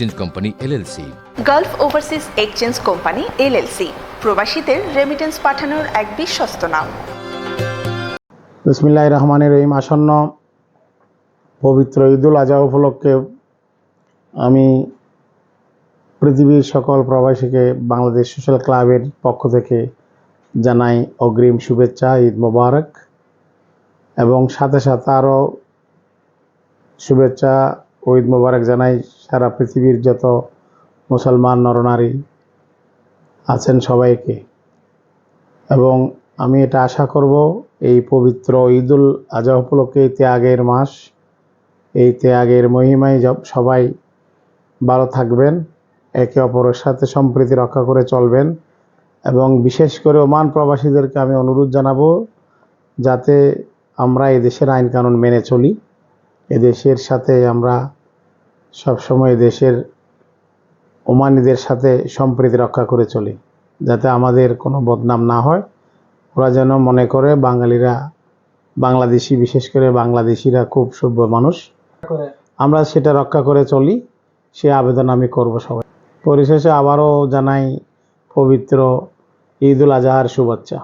Change company LLC Gulf overseas exchange company LLC প্রবাসীদের remittance পাঠানোর এক বিশ্বস্ত নাম। বিসমিল্লাহ রহমানের রহিম। আসন্ন পবিত্র ঈদুল আজহা উপলক্ষে আমি পৃথিবীর সকল প্রবাসীকে বাংলাদেশ সোশ্যাল ক্লাবের পক্ষ থেকে জানাই অগ্রিম শুভেচ্ছা ঈদ মোবারক। এবং সাথে সাথে আরও শুভেচ্ছা ঈদ মোবারক জানাই, সারা পৃথিবীর যত মুসলমান নরনারী আছেন সবাইকে। এবং আমি এটা আশা করব, এই পবিত্র ঈদুল আজহা উপলক্ষে ত্যাগের মাস, এই ত্যাগের মহিমায় সবাই ভালো থাকবেন, একে অপরের সাথে সম্প্রীতি রক্ষা করে চলবেন, এবং বিশেষ করে ওমান প্রবাসীদেরকে আমি অনুরোধ জানাব, যাতে আমরা এদেশের দেশের আইন কানুন মেনে চলি, এদেশের সাথে আমরা সবসময় দেশের ওমানিদের সাথে সম্প্রীতি রক্ষা করে চলি, যাতে আমাদের কোনো বদনাম না হয়। ওরা যেন মনে করে বাঙালিরা, বাংলাদেশি, বিশেষ করে বাংলাদেশিরা খুব সভ্য মানুষ। আমরা সেটা রক্ষা করে চলি, সে আবেদন আমি করব সবাই। পরিশেষে আবারও জানাই পবিত্র ঈদুল আজহার শুভেচ্ছা।